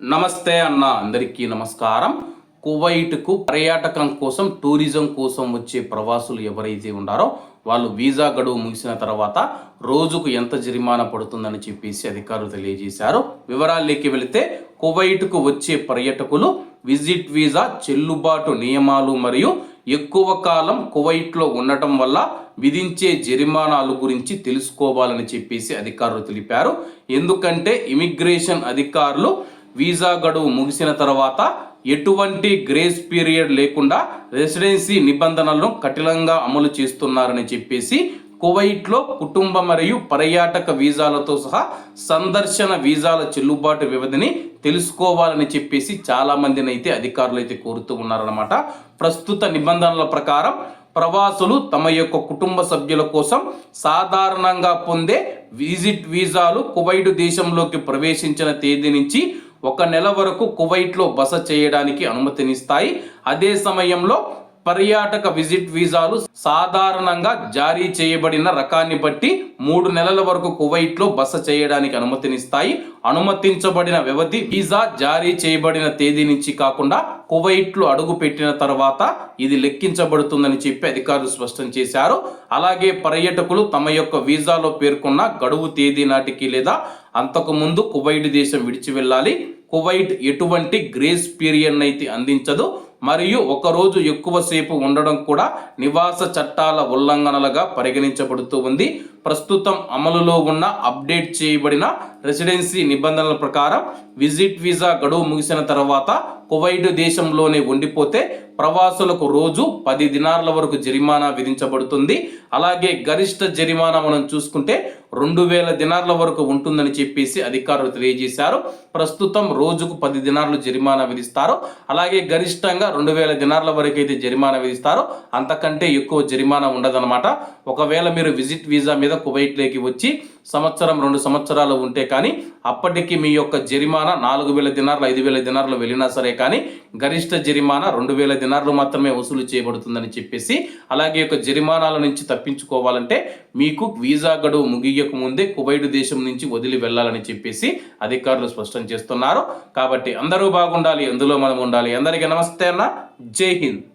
నమస్తే అన్న అందరికీ నమస్కారం. కువైట్కు పర్యాటకం కోసం టూరిజం కోసం వచ్చే ప్రవాసులు ఎవరైతే ఉన్నారో వాళ్ళు వీసా గడువు ముగిసిన తర్వాత రోజుకు ఎంత జరిమానా పడుతుందని చెప్పేసి అధికారులు తెలియజేశారు. వివరాల్లోకి వెళితే కువైట్కు వచ్చే పర్యాటకులు విజిట్ వీసా చెల్లుబాటు నియమాలు మరియు ఎక్కువ కాలం కువైట్లో ఉండటం వల్ల విధించే జరిమానాలు గురించి తెలుసుకోవాలని చెప్పేసి అధికారులు తెలిపారు. ఎందుకంటే ఇమిగ్రేషన్ అధికారులు వీసా గడువు ముగిసిన తర్వాత ఎటువంటి గ్రేస్ పీరియడ్ లేకుండా రెసిడెన్సీ నిబంధనలను కఠినంగా అమలు చేస్తున్నారని చెప్పేసి కువైట్లో కుటుంబ మరియు పర్యాటక వీసాలతో సహా సందర్శన వీసాల చెల్లుబాటు వ్యవధిని తెలుసుకోవాలని చెప్పేసి చాలామందిని అయితే అధికారులు అయితే కోరుతూ ఉన్నారన్నమాట. ప్రస్తుత నిబంధనల ప్రకారం ప్రవాసులు తమ యొక్క కుటుంబ సభ్యుల కోసం సాధారణంగా పొందే విజిట్ వీసాలు కువైట్ దేశంలోకి ప్రవేశించిన తేదీ నుంచి ఒక నెల వరకు కువైట్లో బస చేయడానికి అనుమతినిస్తాయి. అదే సమయంలో పర్యాటక విజిట్ వీసాలు సాధారణంగా జారీ చేయబడిన రకాన్ని బట్టి మూడు నెలల వరకు కువైట్లో బస చేయడానికి అనుమతినిస్తాయి. అనుమతించబడిన వ్యవధి వీసా జారీ చేయబడిన తేదీ నుంచి కాకుండా కువైట్లో అడుగు పెట్టిన తర్వాత ఇది లెక్కించబడుతుందని చెప్పి అధికారులు స్పష్టం చేశారు. అలాగే పర్యాటకులు తమ యొక్క వీసాలో పేర్కొన్న గడువు తేదీ నాటికి లేదా అంతకు ముందు కువైట్ దేశం విడిచి వెళ్ళాలి. కువైట్ ఎటువంటి గ్రేస్ పీరియడ్ అయితే అందించదు. మరియు ఒకరోజు ఎక్కువసేపు ఉండడం కూడా నివాస చట్టాల ఉల్లంఘనలుగా పరిగణించబడుతూ ఉంది. ప్రస్తుతం అమలులో ఉన్న అప్డేట్ చేయబడిన రెసిడెన్సీ నిబంధనల ప్రకారం విజిట్ వీసా గడువు ముగిసిన తర్వాత కువైట్ దేశంలోనే ఉండిపోతే ప్రవాసులకు రోజు పది దినార్ల వరకు జరిమానా విధించబడుతుంది. అలాగే గరిష్ట జరిమానా మనం చూసుకుంటే రెండు వేల దినార్ల వరకు ఉంటుందని చెప్పేసి అధికారులు తెలియజేశారు. ప్రస్తుతం రోజుకు పది దినార్లు జరిమానా విధిస్తారు. అలాగే గరిష్టంగా రెండు వేల దినార్ల వరకు అయితే జరిమానా విధిస్తారో. అంతకంటే ఎక్కువ జరిమానా ఉండదన్నమాట. ఒకవేళ మీరు విజిట్ వీసా మీద కువైట్లోకి వచ్చి సంవత్సరం రెండు సంవత్సరాలు ఉంటే కానీ అప్పటికి మీ యొక్క జరిమానా నాలుగు వేల దినార్లు ఐదు వేల దినార్లు వెళ్ళినా సరే కానీ గరిష్ట జరిమానా రెండు వేల దినార్లు మాత్రమే వసూలు చేయబడుతుందని చెప్పేసి అలాగే యొక్క జరిమానాల నుంచి తప్పించుకోవాలంటే మీకు వీసా గడువు ముగియక ముందే కువైట్ దేశం నుంచి వదిలి వెళ్ళాలని చెప్పేసి అధికారులు స్పష్టం చేస్తున్నారు. కాబట్టి అందరూ బాగుండాలి అందులో మనం ఉండాలి. అందరికీ నమస్తే అన్న. జై హింద్.